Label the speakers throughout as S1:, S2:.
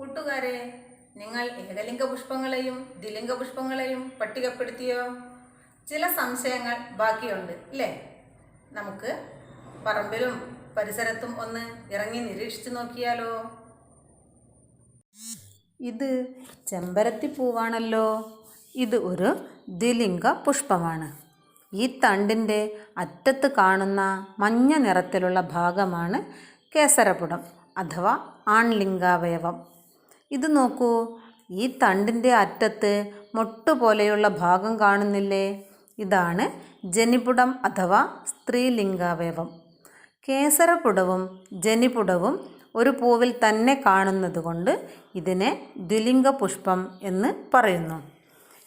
S1: കൂട്ടുകാരെ നിങ്ങൾ ഏകലിംഗ പുഷ്പങ്ങളെയും ദ്വിലിംഗ പുഷ്പങ്ങളെയും പട്ടികപ്പെടുത്തിയോ? ചില സംശയങ്ങൾ ബാക്കിയുണ്ട് അല്ലേ നമുക്ക് പറമ്പിലും പരിസരത്തും ഒന്ന് ഇറങ്ങി നിരീക്ഷിച്ചു നോക്കിയാലോ? ഇത് ചെമ്പരത്തി പൂവാണല്ലോ. ഇത് ഒരു ദ്വിലിംഗ പുഷ്പമാണ് ഈ തണ്ടിന്റെ അറ്റത്ത് കാണുന്ന മഞ്ഞ നിറത്തിലുള്ള ഭാഗമാണ് കേസരപുടം അഥവാ ആൺലിംഗാവയവം. ഇത് നോക്കൂ. ഈ തണ്ടിന്റെ അറ്റത്ത് മൊട്ടുപോലെയുള്ള ഭാഗം കാണുന്നില്ലേ? ഇതാണ് ജനിപുടം അഥവാ സ്ത്രീലിംഗാവയവം. കേസരപുടവും ജനിപുടവും ഒരു പൂവിൽ തന്നെ കാണുന്നതുകൊണ്ട് ഇതിനെ ദ്വിലിംഗ പുഷ്പം എന്ന് പറയുന്നു.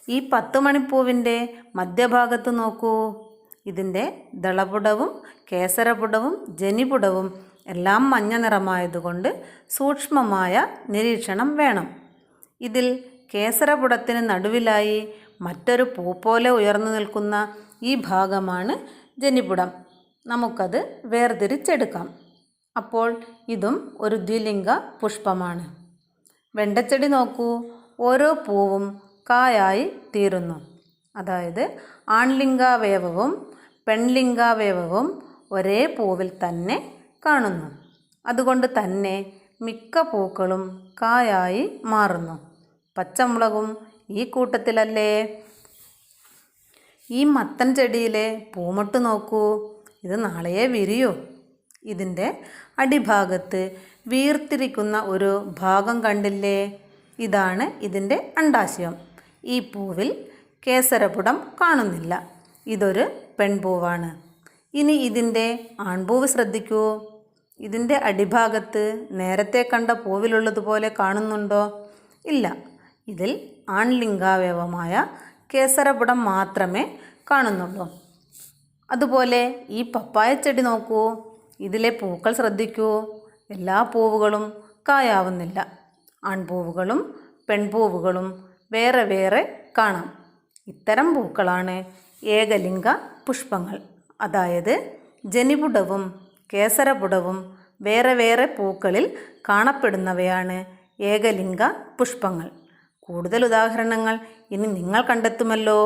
S1: ഈ പത്ത് മണിപ്പൂവിന്റെ മധ്യഭാഗത്ത് നോക്കൂ. ഇതിന്റെ ദളപുടവും കേസരപുടവും ജനിപുടവും എല്ലാം മഞ്ഞ നിറമായതുകൊണ്ട് സൂക്ഷ്മമായ നിരീക്ഷണം വേണം. ഇതിൽ കേസരപുടത്തിന് നടുവിലായി മറ്റൊരു പൂ പോലെ ഉയർന്നു നിൽക്കുന്ന ഈ ഭാഗമാണ് ജനിപുടം. നമുക്കത് വേർതിരിച്ചെടുക്കാം. അപ്പോൾ ഇതും ഒരു ദ്വിലിംഗ പുഷ്പമാണ്. വെണ്ടച്ചെടി നോക്കൂ. ഓരോ പൂവും കായായി തീരുന്നു. അതായത് ആൺലിംഗാവയവവും പെൺലിംഗാവയവവും ഒരേ പൂവിൽ തന്നെ കാണുന്നു. അതുകൊണ്ട് തന്നെ മിക്ക പൂക്കളും കായായി മാറുന്നു. പച്ചമുളകും ഈ കൂട്ടത്തിലല്ലേ? ഈ മത്തൻ ചെടിയിലെ പൂമൊട്ട് നോക്കൂ. ഇത് നാളെയെ വിരിയൂ. ഇതിന്റെ അടിഭാഗത്ത് വീർത്തിരിക്കുന്ന ഒരു ഭാഗം കണ്ടില്ലേ? ഇതാണ് ഇതിന്റെ അണ്ടാശയം. ഈ പൂവിൽ കേസരപുടം കാണുന്നില്ല. ഇതൊരു പെൺപൂവാണ്. ഇനി ഇതിന്റെ ആൺപൂവ് ശ്രദ്ധിക്കൂ. ഇതിന്റെ അടിഭാഗത്ത് നേരത്തെ കണ്ട പൂവിലുള്ളതുപോലെ കാണുന്നുണ്ടോ? ഇല്ല. ഇതിൽ ആൺലിംഗാവയവമായ കേസരപുടം മാത്രമേ കാണുന്നുള്ളൂ. അതുപോലെ ഈ പപ്പായ ചെടി നോക്കൂ. ഇതിലെ പൂക്കൾ ശ്രദ്ധിക്കൂ. എല്ലാ പൂവുകളും കായാവുന്നില്ല. ആൺപൂവുകളും പെൺപൂവുകളും വേറെ വേറെ കാണാം. ഇത്തരം പൂക്കളാണ് ഏകലിംഗ പുഷ്പങ്ങൾ. അതായത് ജനിപുടവും കേസരപുടവും വേറെ വേറെ പൂക്കളിൽ കാണപ്പെടുന്നവയാണ് ഏകലിംഗ പുഷ്പങ്ങൾ. കൂടുതൽ ഉദാഹരണങ്ങൾ ഇനി നിങ്ങൾ കണ്ടെത്തുമല്ലോ.